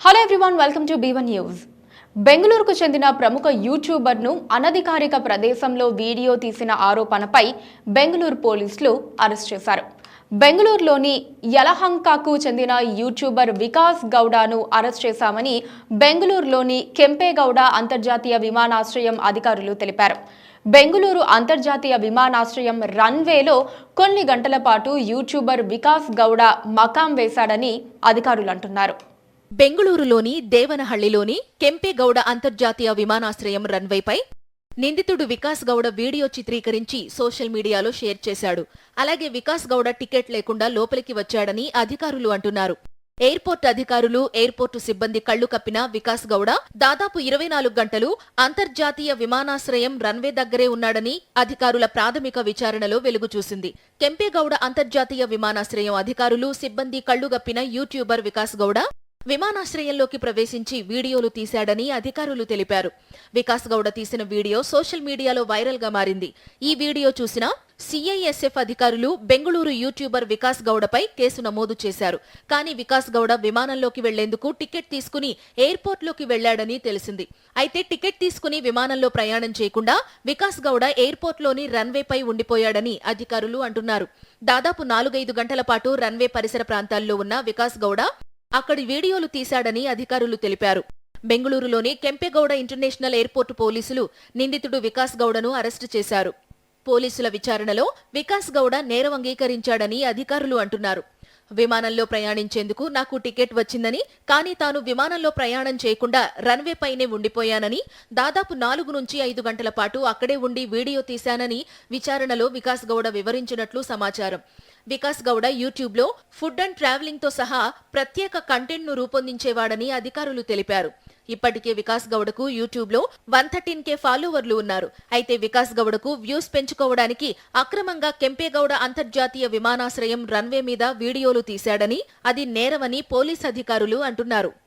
Hello everyone welcome to B one news బెంగళూరుకు చెందిన ప్రముఖ యూట్యూబర్ను అనధికారిక ప్రదేశంలో వీడియో తీసిన ఆరోపణపై బెంగళూరు పోలీసులు అరెస్ట్ చేశారు. బెంగళూరులోని యలహంకాకు చెందిన యూట్యూబర్ వికాస్ గౌడను అరెస్ట్ చేశామని బెంగళూరులోని కెంపేగౌడ అంతర్జాతీయ విమానాశ్రయం అధికారులు తెలిపారు. బెంగళూరు అంతర్జాతీయ విమానాశ్రయం రన్వేలో కొన్ని గంటల పాటు యూట్యూబర్ వికాస్ గౌడ మకాం వేశాడని అధికారులు అంటున్నారు. బెంగళూరులోని దేవనహళ్ళిలోని కెంపేగౌడ అంతర్జాతీయ విమానాశ్రయం రన్వేపై నిందితుడు వికాస్ గౌడ వీడియో చిత్రీకరించి సోషల్ మీడియాలో షేర్ చేశాడు. అలాగే వికాస్ గౌడ టికెట్ లేకుండా లోపలికి వచ్చాడని అధికారులు అంటున్నారు. ఎయిర్పోర్ట్ అధికారులు ఎయిర్పోర్టు సిబ్బంది కళ్ళు కప్పిన వికాస్ గౌడ దాదాపు ఇరవై నాలుగు గంటలు అంతర్జాతీయ విమానాశ్రయం రన్వే దగ్గరే ఉన్నాడని అధికారుల ప్రాథమిక విచారణలో వెలుగు చూసింది. కెంపేగౌడ అంతర్జాతీయ విమానాశ్రయం అధికారులు సిబ్బంది కళ్ళు గప్పిన యూట్యూబర్ వికాస్ గౌడ విమానాశ్రయంలోకి ప్రవేశించి వీడియోలు తీశాడని అధికారులు తెలిపారు. వికాస్ గౌడ తీసిన వీడియో సోషల్ మీడియాలో వైరల్గా మారింది. ఈ వీడియో చూసిన సిఐఎస్ఎఫ్ అధికారులు బెంగళూరు యూట్యూబర్ వికాస్ గౌడపై కేసు నమోదు చేశారు. కానీ వికాస్ గౌడ విమానంలోకి వెళ్ళేందుకు టికెట్ తీసుకుని ఎయిర్పోర్ట్లోకి వెళ్ళాడని తెలిసింది. అయితే టికెట్ తీసుకుని విమానంలో ప్రయాణం చేయకుండా వికాస్ గౌడ ఎయిర్పోర్ట్లోని రన్వేపై ఉండిపోయాడని అధికారులు అంటున్నారు. దాదాపు నాలుగైదు గంటల పాటు రన్వే పరిసర ప్రాంతాల్లో ఉన్న వికాస్ గౌడ అక్కడి వీడియోలు తీశాడని అధికారులు తెలిపారు. బెంగళూరులోని కెంపెగౌడ ఇంటర్నేషనల్ ఎయిర్పోర్టు పోలీసులు నిందితుడు వికాస్ గౌడను అరెస్టు చేశారు. పోలీసుల విచారణలో వికాస్ గౌడ నేరం అంగీకరించాడని అధికారులు అంటున్నారు. విమానంలో ప్రయాణించేందుకు నాకు టికెట్ వచ్చిందని కానీ తాను విమానంలో ప్రయాణం చేయకుండా రన్వే పైనే ఉండిపోయానని దాదాపు నాలుగు నుంచి ఐదు గంటల పాటు అక్కడే ఉండి వీడియో తీశానని విచారణలో వికాస్ గౌడ వివరించినట్లు సమాచారం. వికాస్ గౌడ యూట్యూబ్లో ఫుడ్ అండ్ ట్రావెలింగ్తో సహా ప్రత్యేక కంటెంట్ను రూపొందించేవాడని అధికారులు తెలిపారు. ఇప్పటికే వికాస్ గౌడకు యూట్యూబ్లో వన్ థర్టీన్ కే ఫాలోవర్లు ఉన్నారు. అయితే వికాస్ గౌడకు వ్యూస్ పెంచుకోవడానికి అక్రమంగా కెంపేగౌడ అంతర్జాతీయ విమానాశ్రయం రన్వే మీద వీడియోలు తీశాడని అది నేరమని పోలీస్ అధికారులు అంటున్నారు.